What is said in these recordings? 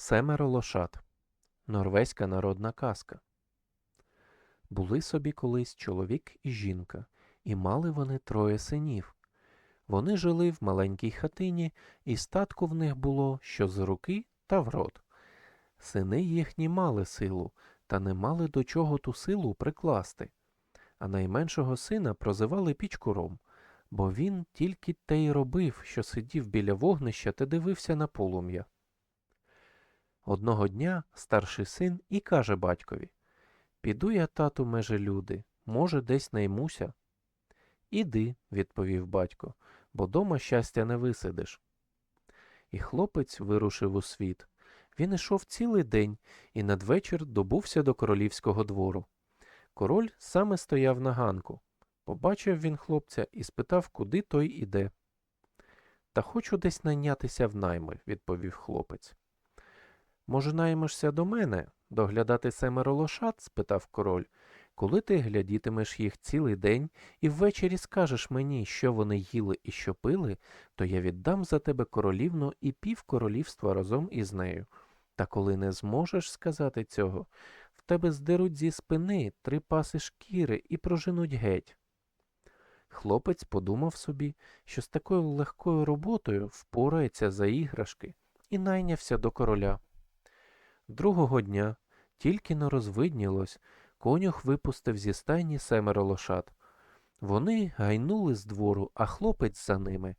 Семеро лошад. Норвезька народна казка. Були собі колись чоловік і жінка, і мали вони троє синів. Вони жили в маленькій хатині, і статку в них було що з руки та в рот. Сини їхні мали силу, та не мали до чого ту силу прикласти. А найменшого сина прозивали Пічкуром, бо він тільки те й робив, що сидів біля вогнища та дивився на полум'я. Одного дня старший син і каже батькові Піду я, тату, меже люди, може, десь наймуся. Іди, відповів батько, бо дома щастя не висидиш. І хлопець вирушив у світ. Він ішов цілий день і надвечір добувся до королівського двору. Король саме стояв на ганку. Побачив він хлопця і спитав, куди той іде. Та хочу десь найнятися в найми, відповів хлопець. Може, наймешся до мене, доглядати семеро лошад? спитав король. Коли ти глядітимеш їх цілий день і ввечері скажеш мені, що вони їли і що пили, то я віддам за тебе королівну і пів королівства разом із нею. Та коли не зможеш сказати цього, в тебе здеруть зі спини три паси шкіри і проженуть геть. Хлопець подумав собі, що з такою легкою роботою впорається за іграшки, і найнявся до короля. Другого дня, тільки но розвиднілось, конюх випустив зі стайні семеро лошад. Вони гайнули з двору, а хлопець за ними.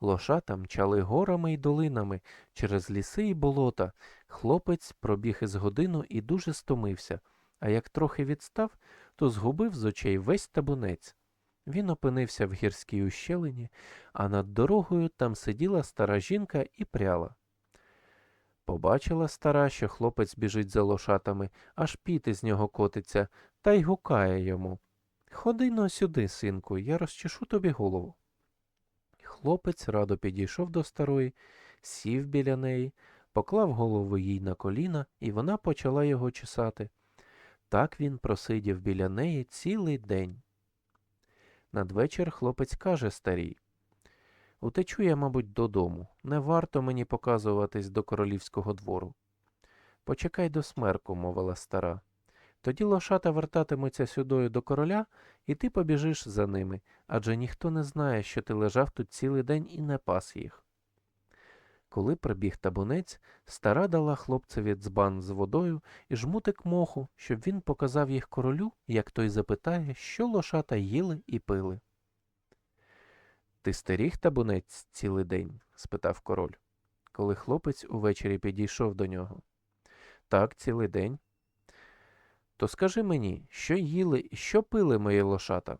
Лошата мчали горами й долинами через ліси й болота. Хлопець пробіг із годину і дуже стомився, а як трохи відстав, то згубив з очей весь табунець. Він опинився в гірській ущелині, а над дорогою там сиділа стара жінка і пряла. Побачила стара, що хлопець біжить за лошатами, аж піт із нього котиться, та й гукає йому. Ходи но сюди, синку, я розчешу тобі голову. Хлопець радо підійшов до старої, сів біля неї, поклав голову їй на коліна, і вона почала його чесати. Так він просидів біля неї цілий день. Надвечір хлопець каже старій Утечу я, мабуть, додому. Не варто мені показуватись до королівського двору. Почекай до смерку, мовила стара. Тоді лошата вертатимуться сюдою до короля, і ти побіжиш за ними, адже ніхто не знає, що ти лежав тут цілий день і не пас їх. Коли прибіг табунець, стара дала хлопцеві дзбан з водою і жмутик моху, щоб він показав їх королю, як той запитає, що лошата їли і пили. Ти стеріг табунець цілий день? спитав король, коли хлопець увечері підійшов до нього. Так, цілий день. То скажи мені, що їли і що пили мої лошата?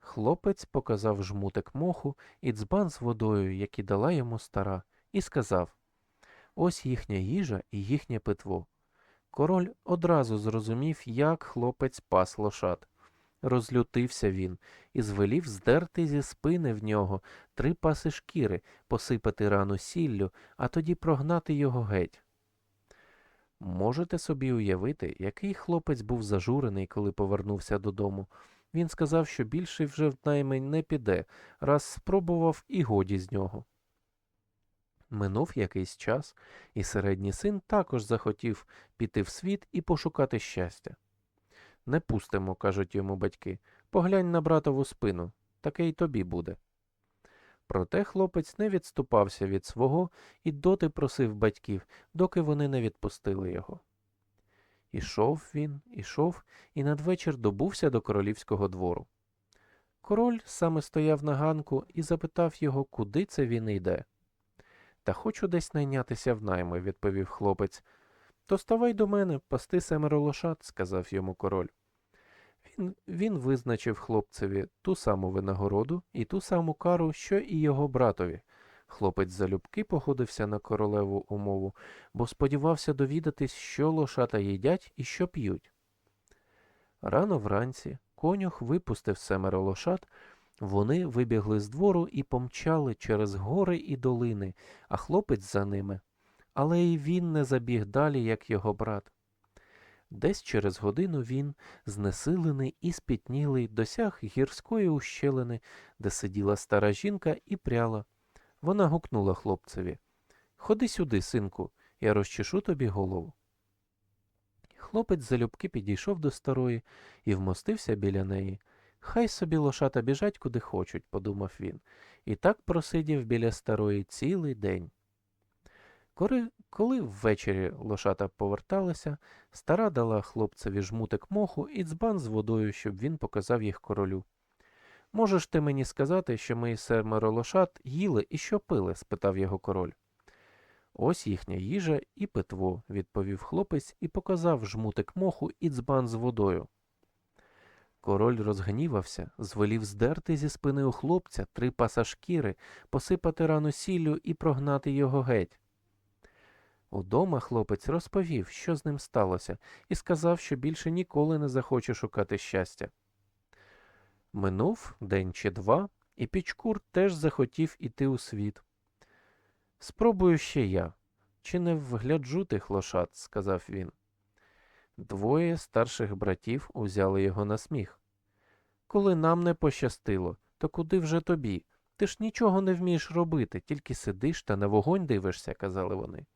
Хлопець показав жмутик моху і дзбан з водою, який дала йому стара, і сказав Ось їхня їжа і їхнє питво. Король одразу зрозумів, як хлопець пас лошад. Розлютився він і звелів здерти зі спини в нього три паси шкіри, посипати рану сіллю, а тоді прогнати його геть. Можете собі уявити, який хлопець був зажурений, коли повернувся додому. Він сказав, що більше вже в наймень не піде, раз спробував і годі з нього. Минув якийсь час, і середній син також захотів піти в світ і пошукати щастя. Не пустимо, кажуть йому батьки. Поглянь на братову спину, таке й тобі буде. Проте хлопець не відступався від свого і доти просив батьків, доки вони не відпустили його. Ішов він, ішов і надвечір добувся до королівського двору. Король саме стояв на ганку і запитав його, куди це він йде. Та хочу десь найнятися в найми, відповів хлопець. То ставай до мене, пасти семеро лошад, сказав йому король. Він, він визначив хлопцеві ту саму винагороду і ту саму кару, що і його братові. Хлопець залюбки погодився на королеву умову, бо сподівався довідатись, що лошата їдять і що п'ють. Рано вранці конюх випустив семеро лошад, вони вибігли з двору і помчали через гори і долини, а хлопець за ними. Але й він не забіг далі, як його брат. Десь через годину він, знесилений і спітнілий, досяг гірської ущелини, де сиділа стара жінка і пряла. Вона гукнула хлопцеві Ходи сюди, синку, я розчешу тобі голову. Хлопець залюбки підійшов до старої і вмостився біля неї. Хай собі лошата біжать куди хочуть, подумав він, і так просидів біля старої цілий день. Коли, коли ввечері лошата поверталися, стара дала хлопцеві жмутик моху і дзбан з водою, щоб він показав їх королю. Можеш ти мені сказати, що мої семеро лошат їли і що пили? спитав його король. Ось їхня їжа і питво, відповів хлопець і показав жмутик моху і дзбан з водою. Король розгнівався, звелів здерти зі спини у хлопця три паса шкіри, посипати рану сіллю і прогнати його геть. Удома хлопець розповів, що з ним сталося, і сказав, що більше ніколи не захоче шукати щастя. Минув день чи два, і Пічкур теж захотів іти у світ. Спробую ще я. Чи не вгляджу тих лошад, сказав він. Двоє старших братів узяли його на сміх. Коли нам не пощастило, то куди вже тобі? Ти ж нічого не вмієш робити, тільки сидиш та на вогонь дивишся, казали вони.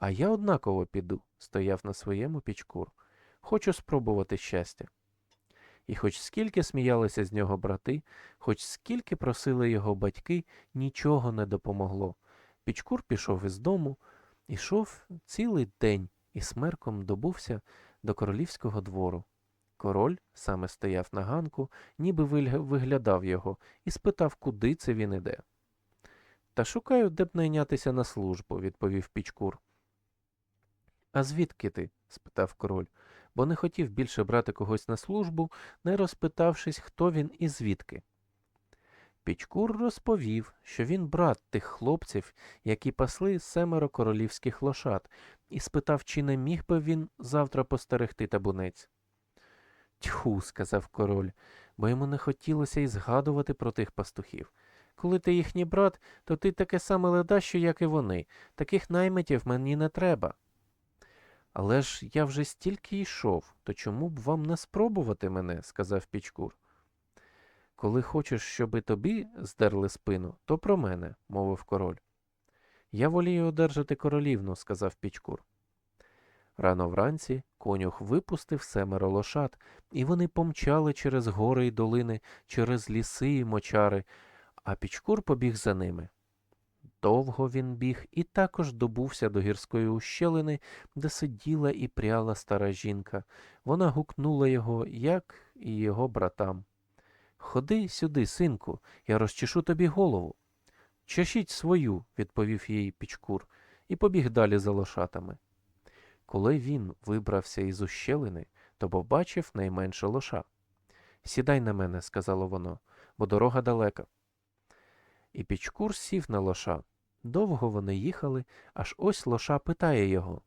А я однаково піду, стояв на своєму пічкур. Хочу спробувати щастя. І хоч скільки сміялися з нього брати, хоч скільки просили його батьки, нічого не допомогло. Пічкур пішов із дому, ішов цілий день і смерком добувся до королівського двору. Король саме стояв на ганку, ніби виглядав його, і спитав, куди це він іде. Та шукаю, де б найнятися на службу, відповів Пічкур. А звідки ти? спитав король, бо не хотів більше брати когось на службу, не розпитавшись, хто він і звідки. Пічкур розповів, що він брат тих хлопців, які пасли семеро королівських лошад, і спитав, чи не міг би він завтра постерегти табунець. Тьху, сказав король, бо йому не хотілося й згадувати про тих пастухів. Коли ти їхній брат, то ти таке саме ледащо, як і вони. Таких наймитів мені не треба. Але ж я вже стільки йшов, то чому б вам не спробувати мене? сказав Пічкур. Коли хочеш, щоби тобі здерли спину, то про мене, мовив король. Я волію одержати королівну, сказав Пічкур. Рано вранці конюх випустив семеро лошад, і вони помчали через гори й долини, через ліси й мочари, а Пічкур побіг за ними. Довго він біг і також добувся до гірської ущелини, де сиділа і пряла стара жінка. Вона гукнула його, як і його братам. Ходи сюди, синку, я розчешу тобі голову. Чешіть свою, відповів їй Пічкур, і побіг далі за лошатами. Коли він вибрався із ущелини, то побачив найменше лоша. Сідай на мене, сказало воно, бо дорога далека. І Пічкур сів на лоша. Довго вони їхали, аж ось лоша питає його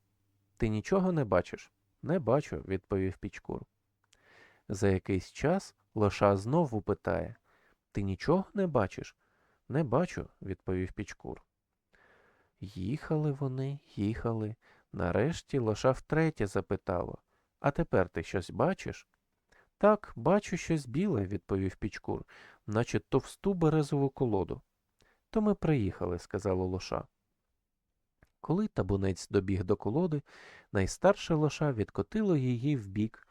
Ти нічого не бачиш? Не бачу, відповів Пічкур. За якийсь час лоша знову питає Ти нічого не бачиш? Не бачу, відповів Пічкур. Їхали вони, їхали. Нарешті лоша втретє запитало А тепер ти щось бачиш? Так, бачу щось біле, відповів Пічкур, наче товсту березову колоду. То ми приїхали, сказала лоша. Коли табунець добіг до колоди, найстарша лоша відкотило її вбік,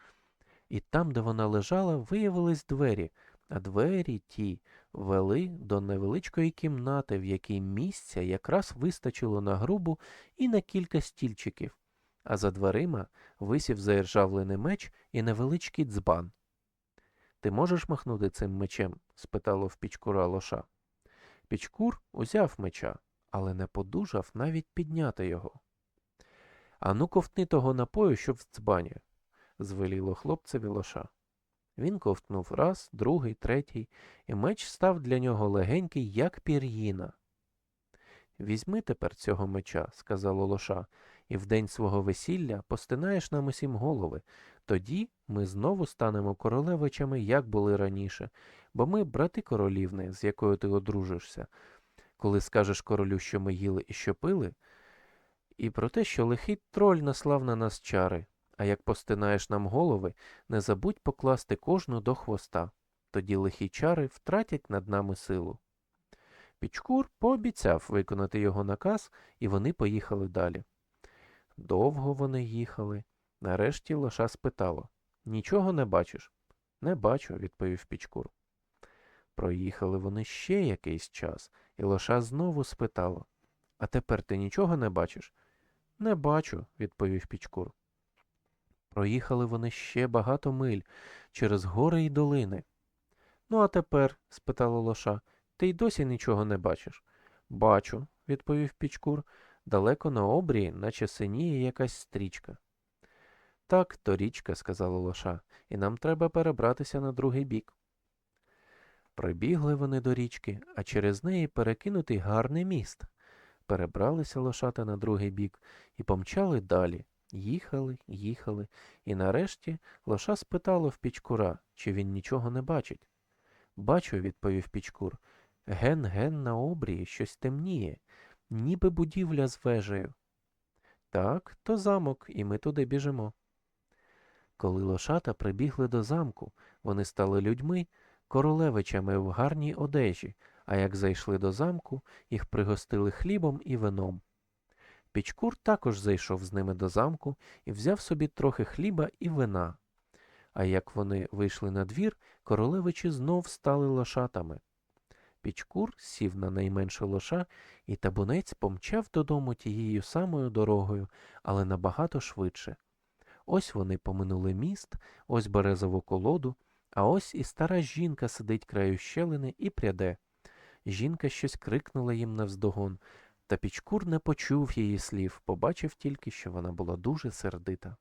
і там, де вона лежала, виявились двері, а двері ті вели до невеличкої кімнати, в якій місця якраз вистачило на грубу і на кілька стільчиків, а за дверима висів заіржавлений меч і невеличкий дзбан. Ти можеш махнути цим мечем? спитало в Пічкура лоша. Пічкур узяв меча, але не подужав навіть підняти його. Ану ковтни того напою, що в дзбані, звеліло хлопцеві лоша. Він ковтнув раз, другий, третій, і меч став для нього легенький, як пір'їна. Візьми тепер цього меча, сказало лоша, і в день свого весілля постинаєш нам усім голови. Тоді ми знову станемо королевичами, як були раніше, бо ми брати королівни, з якою ти одружишся. Коли скажеш королю, що ми їли і що пили, і про те, що лихий троль наслав на нас чари, а як постинаєш нам голови, не забудь покласти кожну до хвоста. Тоді лихі чари втратять над нами силу. Пічкур пообіцяв виконати його наказ, і вони поїхали далі. Довго вони їхали. Нарешті лоша спитало Нічого не бачиш? Не бачу, відповів Пічкур. Проїхали вони ще якийсь час, і лоша знову спитало А тепер ти нічого не бачиш? Не бачу, відповів Пічкур. Проїхали вони ще багато миль через гори й долини. Ну, а тепер? спитала лоша, ти й досі нічого не бачиш? Бачу, відповів Пічкур. Далеко на обрії, наче синіє якась стрічка. Так, то річка, сказала лоша, і нам треба перебратися на другий бік. Прибігли вони до річки, а через неї перекинутий гарний міст. Перебралися лошата на другий бік і помчали далі. Їхали, їхали, і нарешті лоша спитала в Пічкура, чи він нічого не бачить. Бачу, відповів Пічкур. Ген-ген на обрії щось темніє, ніби будівля з вежею. Так, то замок, і ми туди біжимо. Коли лошата прибігли до замку, вони стали людьми, королевичами в гарній одежі, а як зайшли до замку, їх пригостили хлібом і вином. Пічкур також зайшов з ними до замку і взяв собі трохи хліба і вина. А як вони вийшли на двір, королевичі знов стали лошатами. Пічкур сів на найменше лоша, і табунець помчав додому тією самою дорогою, але набагато швидше. Ось вони поминули міст, ось березову колоду, а ось і стара жінка сидить краю щелини і пряде. Жінка щось крикнула їм навздогон, та Пічкур не почув її слів, побачив тільки, що вона була дуже сердита.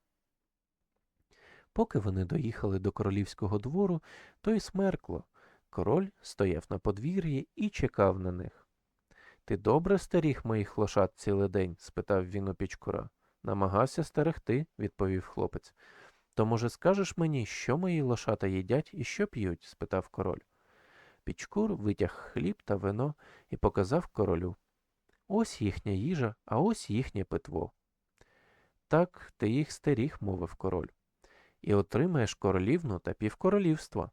Поки вони доїхали до королівського двору, то й смеркло. Король стояв на подвір'ї і чекав на них. Ти добре стеріг моїх лошад цілий день? спитав він у Пічкура. Намагався стерегти, відповів хлопець. То, може, скажеш мені, що мої лошата їдять і що п'ють? спитав король. Пічкур витяг хліб та вино і показав королю. Ось їхня їжа, а ось їхнє питво. Так, ти їх стеріг, мовив король, і отримаєш королівну та півкоролівства.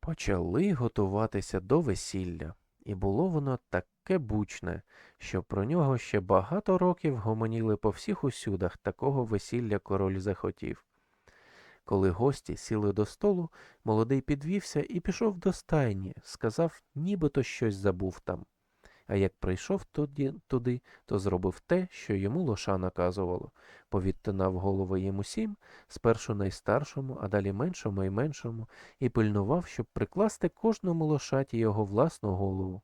Почали готуватися до весілля, і було воно таке бучне, що про нього ще багато років гомоніли по всіх усюдах такого весілля король захотів. Коли гості сіли до столу, молодий підвівся і пішов до стайні, сказав, нібито щось забув там. А як прийшов туди, туди, то зробив те, що йому лоша наказувало, повідтинав голови їм усім, спершу найстаршому, а далі меншому і меншому, і пильнував, щоб прикласти кожному лошаті його власну голову.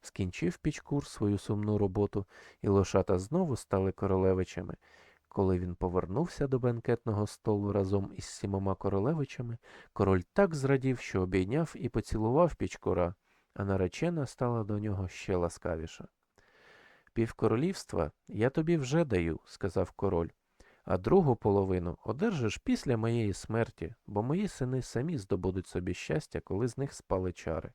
Скінчив Пічкур свою сумну роботу, і лошата знову стали королевичами. Коли він повернувся до бенкетного столу разом із сімома королевичами, король так зрадів, що обійняв і поцілував Пічкура, а наречена стала до нього ще ласкавіша. Півкоролівства я тобі вже даю, сказав король, а другу половину одержиш після моєї смерті, бо мої сини самі здобудуть собі щастя, коли з них спали чари.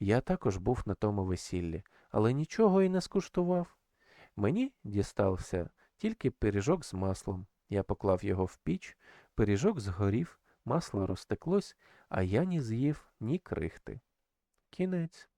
Я також був на тому весіллі, але нічого й не скуштував. Мені дістався тільки пиріжок з маслом. Я поклав його в піч, пиріжок згорів, масло розтеклось, а я ні з'їв, ні крихти. Кінець.